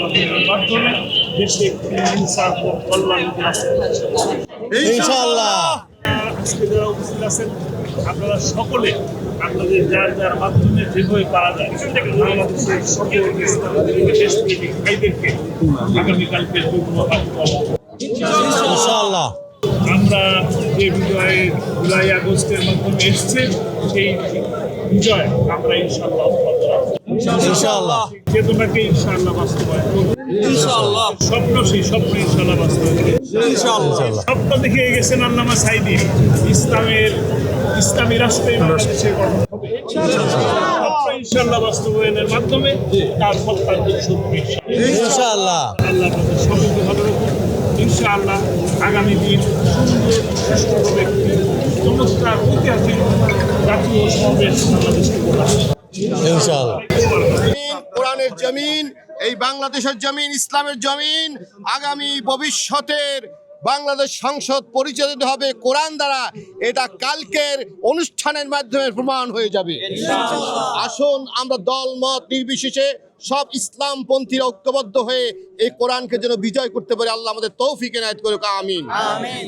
মাধ্যমে দেশে একটি ইনসাফ ও কল্যাণ ইনশাআল্লাহ। আজকে যারা উপস্থিত আছেন আপনারা সকলে আপনাদের যার যার মাধ্যমে যেভাবে পারা যায় বাংলাদেশের সকল ইসলামী দেশপ্রেমিক ভাইদেরকে আগামীকালকে ইনশাআল্লাহ। আমরা যে বিজয়ের জুলাই আগস্টের মাধ্যমে এসছে সেই বিজয় আমরা ইনশাল্লাহ অব্যাহত রাখব। ইনশাআল্লাহ ইনশাল্লাহ বাস্তবায়ন ইনশাআল্লাহ। স্বপ্ন সেই স্বপ্ন ইনশাল্লাহ বাস্তবায়ন ইনশাআল্লাহ। স্বপ্ন দেখে গেছেন আল্লামা সাইদি। ইসলামের ইসলামী রাষ্ট্রে বাংলাদেশের গঠন হবে। স্বপ্ন বাস্তবায়নের মাধ্যমে তার প্রত্যান্ত সত্যি ইনশাআল্লাহ। আল্লাহ সকলকে ভালো রাখুন ইনশাআল্লাহ আগামী দিন সুন্দর সুষ্ঠুভাবে চমৎকার ঐতিহাসিক জাতীয় সমাবেশ বাংলাদেশকে কোরআনের জমিন এই বাংলাদেশের জমিন ইসলামের জমিন আগামী ভবিষ্যতের বাংলাদেশ সংসদ পরিচালিত হবে কোরআন দ্বারা এটা কালকের অনুষ্ঠানের মাধ্যমে প্রমাণ হয়ে যাবে। আসুন আমরা দল মত নির্বিশেষে সব ইসলামপন্থীরা ঐক্যবদ্ধ হয়ে এই কোরআনকে যেন বিজয় করতে পারে আল্লাহ আমাদের তৌফিক এনায়ত করুক আমিন। আমিন।